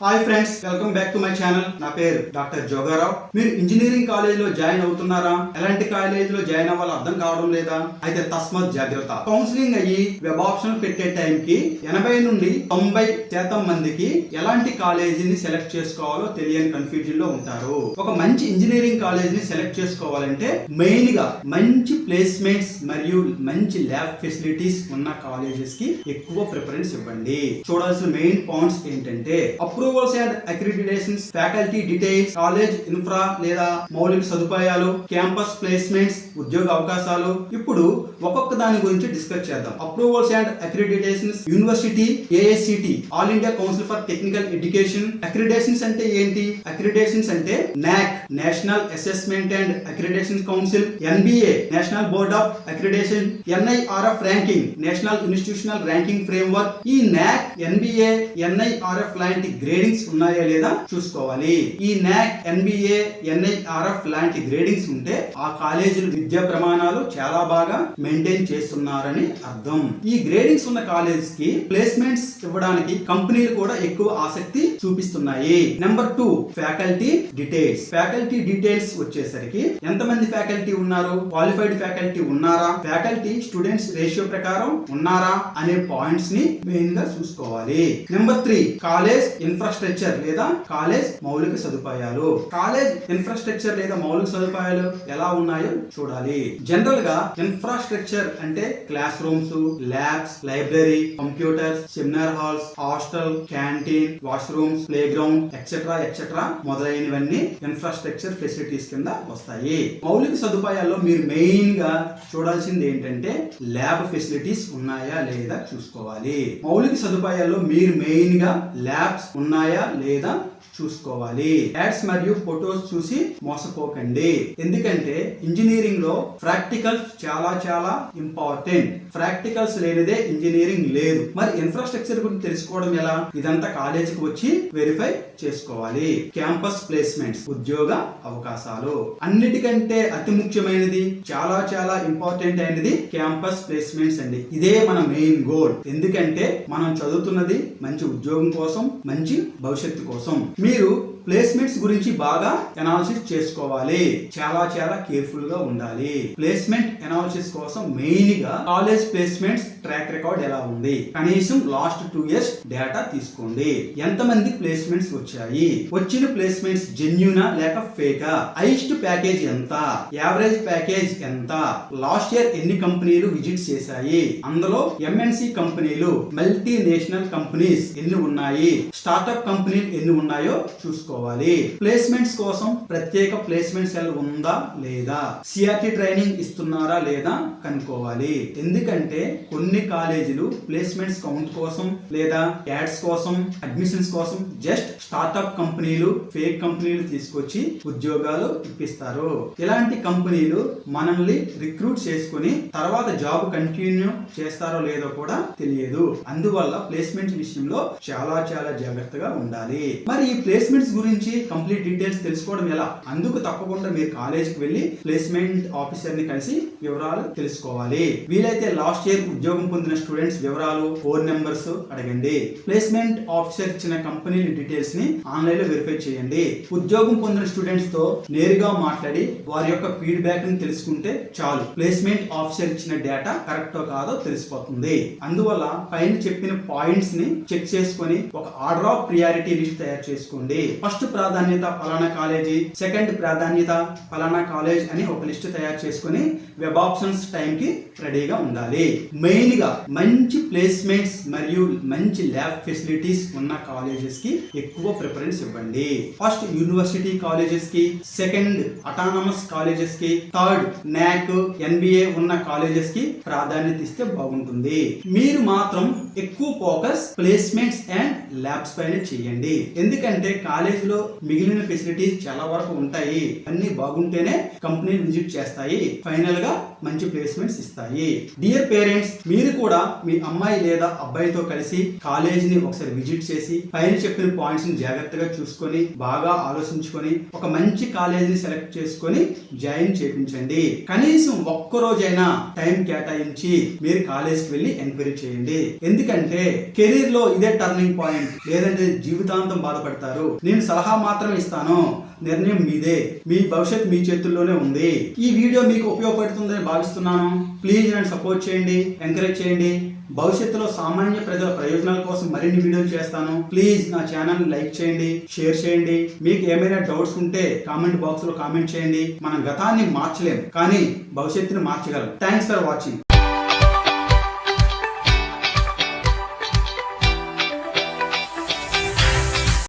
Hi friends welcome back to my channel. నా పేరు doctor Joga Rao. మీరు ఇంజనీరింగ్ కాలేజ్లో జాయిన్ అవుతున్నారా? ఎలాంటి కాలేజ్లో జాయిన్ అవ్వాలో అర్థం కావడం లేదా? అయితే తస్మత్ జాగ్రత్త. కౌన్సిలింగ్ అయ్యి వెబ్ ఆప్షన్ పెట్టే టైంకి ఎనభై నుండి తొంభై శాతం మందికి ఎలాంటి కాలేజీని సెలెక్ట్ చేసుకోవాలో తెలియని కన్ఫ్యూజన్లో ఉంటారు. ఒక మంచి ఇంజనీరింగ్ కాలేజ్ని సెలెక్ట్ చేసుకోవాలంటే మెయిన్గా మంచి ప్లేస్మెంట్స్ మరియు మంచి ల్యాబ్ ఫెసిలిటీస్ ఉన్న కాలేజెస్కి ఎక్కువ ప్రిఫరెన్స్ ఇవ్వండి. చూడాల్సిన మెయిన్ పాయింట్స్ ఏంటంటే approvals and accreditations faculty details college infra లేదా మౌలిక సదుపాయాలు క్యాంపస్ ప్లేస్మెంట్స్ ఉద్యోగ అవకాశాలు. ఇప్పుడు ఒక్కొక్క దాని గురించి డిస్కస్ చేద్దాం. Approvals and accreditations university AICTE all India council for technical education accreditations అంటే ఏంటి? అక్రిడేషన్స్ అంటే NAAC national assessment and accreditation council NBA national board of accreditation NIRF ranking national institutional ranking framework ఈ NAAC NBA NIRF లాంటి gradings ఉన్నాయా లేదా చూసుకోవాలి. ఈ NAAC NBA NIRF లాంటి గ్రేడింగ్స్ ఉంటే ఆ కాలేజీలు విద్యా ప్రమాణాలు చాలా బాగా మెయింటైన్ చేస్తున్నారని అర్థం. ఈ గ్రేడింగ్స్ ఉన్న కాలేజ్కి ప్లేస్మెంట్స్ ఇవ్వడానికి కంపెనీలు కూడా ఎక్కువ ఆసక్తి చూపిస్తున్నాయి. Number two faculty details faculty details వచ్చేసరికి ఎంతమంది ఫ్యాకల్టీ ఉన్నారు? క్వాలిఫైడ్ ఫ్యాకల్టీ ఉన్నారా? ఫ్యాకల్టీ స్టూడెంట్స్ రేషియో ప్రకారం ఉన్నారా? అనే పాయింట్స్ని మెయిన్గా చూసుకోవాలి. నెంబర్ త్రీ కాలేజ్ ఇన్ఫ్రాస్ట్రక్చర్ లేదా కాలేజ్ మౌలిక సదుపాయాలు? కాలేజ్ ఇన్ఫ్రాస్ట్రక్చర్ లేదా మౌలిక సదుపాయాలు ఎలా ఉన్నాయో చూడాలి. జనరల్గా ఇన్ఫ్రాస్ట్రక్చర్ అంటే classrooms labs library computers seminar halls hostel canteen washrooms playground etcetera etcetera మొదలైనవన్నీ infrastructure facilities కింద వస్తాయి. మౌలిక సదుపాయాల్లో మీరు మెయిన్గా చూడాల్సింది ఏంటంటే ల్యాబ్ ఫెసిలిటీస్ ఉన్నాయా లేదా చూసుకోవాలి. మౌలిక సదుపాయాల్లో మీరు మెయిన్గా ల్యాబ్స్ ఉన్నాయా ఉన్నాయా లేదా చూసుకోవాలి. యాడ్స్ మరియు ఫొటోస్ చూసి మోసపోకండి. ఎందుకంటే ఇంజనీరింగ్లో ప్రాక్టికల్స్ చాలా చాలా ఇంపార్టెంట్ ప్రాక్టికల్స్ లేనిదే ఇంజనీరింగ్ లేదు. మరి ఇన్ఫ్రాస్ట్రక్చర్ గురించి తెలుసుకోవడం ఎలా? ఇదంతా కాలేజీకి వచ్చి వెరిఫై చేసుకోవాలి. క్యాంపస్ ప్లేస్మెంట్స్ ఉద్యోగ అవకాశాలు. అన్నిటికంటే అతి ముఖ్యమైనది చాలా చాలా ఇంపార్టెంట్ అయినది క్యాంపస్ ప్లేస్మెంట్స్ అండి. ఇదే మన మెయిన్ గోల్ ఎందుకంటే మనం చదువుతున్నది మంచి ఉద్యోగం కోసం మంచి భవిష్యత్తు కోసం. మీరు ప్లేస్మెంట్స్ గురించి బాగా అనాలిసిస్ చేసుకోవాలి. చాలా చాలా కేర్ఫుల్గా ఉండాలి. ప్లేస్మెంట్ అనాలిసిస్ కోసం మెయిన్గా కాలేజ్ ప్లేస్మెంట్స్ ట్రాక్ రికార్డ్ ఎలా ఉంది? కనీసం లాస్ట్ టూ ఇయర్స్ డేటా తీసుకోండి. ఎంత మంది ప్లేస్మెంట్స్ వచ్చాయి? వచ్చిన ప్లేస్మెంట్స్ జెన్యునా లేక ఫేకా హైయెస్ట్ ప్యాకేజ్ ఎంత? యావరేజ్ ప్యాకేజ్ ఎంత? లాస్ట్ ఇయర్ ఎన్ని కంపెనీలు విజిట్ చేశాయి? అందులో ఎంఎన్సి కంపెనీలు మల్టీ నేషనల్ కంపెనీస్ ఎన్ని ఉన్నాయి? ఆఫ్ కంపెనీలు ఎన్ని ఉన్నాయో చూసుకోవాలి. ప్లేస్మెంట్స్ కోసం ప్రత్యేక ప్లేస్మెంట్ సెల్ ఉందా లేదా? సిఆర్టీ ట్రైనింగ్ ఇస్తున్నారా లేదా కనుక్కోవాలి. ఎందుకంటే కొన్ని కాలేజీలు ప్లేస్మెంట్స్ కౌంట్ కోసం లేదా యాడ్స్ కోసం అడ్మిషన్స్ కోసం జస్ట్ స్టార్టప్ కంపెనీలు ఫేక్ కంపెనీలు తీసుకొచ్చి ఉద్యోగాలు ఇప్పిస్తారు. ఇలాంటి కంపెనీలు మనల్ని రిక్రూట్ చేసుకుని తర్వాత జాబ్ కంటిన్యూ చేస్తారో లేదో కూడా తెలియదు. అందువల్ల ప్లేస్మెంట్స్ విషయంలో చాలా చాలా జాగ్రత్తగా ఉండాలి. మరి ఈ ప్లేస్మెంట్స్ గురించి కంప్లీట్ డీటెయిల్స్ తెలుసుకోవడం ఎలా? అందుకు తప్పకుండా మీరు కాలేజీకి వెళ్ళి ప్లేస్మెంట్ ఆఫీసర్ని కలిసి వివరాలు తెలుసుకోవాలి. వీలైతే లాస్ట్ ఇయర్ ఉద్యోగం పొందిన స్టూడెంట్స్ వివరాలు ఫోన్ నెంబర్స్ అడగండి. ప్లేస్మెంట్ ఆఫీసర్ ఇచ్చిన కంపెనీ డీటెయిల్స్ని ఆన్లైన్లో వెరిఫై చేయండి. ఉద్యోగం పొందిన స్టూడెంట్స్తో నేరుగా మాట్లాడి వారి యొక్క ఫీడ్బ్యాక్ని తెలుసుకుంటే చాలు. ప్లేస్మెంట్ ఆఫీసర్ ఇచ్చిన డేటా కరెక్టో కాదో తెలిసిపోతుంది. అందువల్ల పైన చెప్పిన పాయింట్స్ని చెక్ చేసుకొని ఒక ఆర్డర్ ఆఫ్ ప్రియారిటీ లిస్ట్ తయారు చేసుకోండి. ఫస్ట్ ప్రాధాన్యత ఫలానా కాలేజీ సెకండ్ ప్రాధాన్యత ఫలానా కాలేజ్ అని ఒక లిస్ట్ తయారు చేసుకొని వెబ్ ఆప్షన్స్ టైం కి రెడీగా ఉండాలి. మెయిన్గా మంచి ప్లేస్మెంట్స్ మరియు మంచి ల్యాబ్ ఫెసిలిటీస్ ఉన్న కాలేజెస్కి ఎక్కువ ప్రిఫరెన్స్ ఇవ్వండి. ఫస్ట్ యూనివర్సిటీ కాలేజెస్కి సెకండ్ అటానమస్ కాలేజెస్కి థర్డ్ నాక్ ఎన్బిఏ ఉన్న కాలేజెస్కి ప్రాధాన్యత ఇస్తే బాగుంటుంది. మీరు మాత్రం ఎక్కువ ఫోకస్ ప్లేస్మెంట్స్ అండ్ ల్యాబ్స్ పైన చేయండి ఎందుకంటే కాలేజీలో మిగిలిన ఫెసిలిటీస్ చాలా వరకు ఉంటాయి. అన్ని బాగుంటేనే కంపెనీలు విజిట్ చేస్తాయి. ఫైనల్గా మంచి ప్లేస్మెంట్స్ ఇస్తాయి. డియర్ పేరెంట్స్ మీరు కూడా మీ అమ్మాయి లేదా అబ్బాయితో కలిసి కాలేజీని ఒకసారి విజిట్ చేసి పైన చెప్పిన పాయింట్స్ని జాగ్రత్తగా చూసుకొని బాగా ఆలోచించుకొని ఒక మంచి కాలేజీని సెలెక్ట్ చేసుకొని జాయిన్ చేయించండి కనీసం ఒక్క రోజైనా టైం కేటాయించి మీరు కాలేజ్కి వెళ్ళి ఎంక్వైరీ చేయండి. ఎందుకంటే కెరీర్లో ఇదే టర్నింగ్ పాయింట్ లేదంటే జీవితాంతం బాధపడతారు. నేను సలహా మాత్రం ఇస్తాను. నిర్ణయం మీదే. మీ భవిష్యత్ మీ చేతుల్లోనే ఉంది. ఈ వీడియో మీకు ఉపయోగపడుతుందని భావిస్తున్నాను. ప్లీజ్ నన్ను సపోర్ట్ చేయండి ఎంకరేజ్ చేయండి. భవిష్యత్తులో సామాన్య ప్రజల ప్రయోజనాల కోసం మరిన్ని వీడియోలు చేస్తాను. ప్లీజ్ నా ఛానల్ లైక్ చేయండి షేర్ చేయండి. మీకు ఏమైనా డౌట్స్ ఉంటే కామెంట్ బాక్స్లో కామెంట్ చేయండి. మనం గతాన్ని మార్చలేం కానీ భవిష్యత్తుని మార్చగలం. Thanks for watching.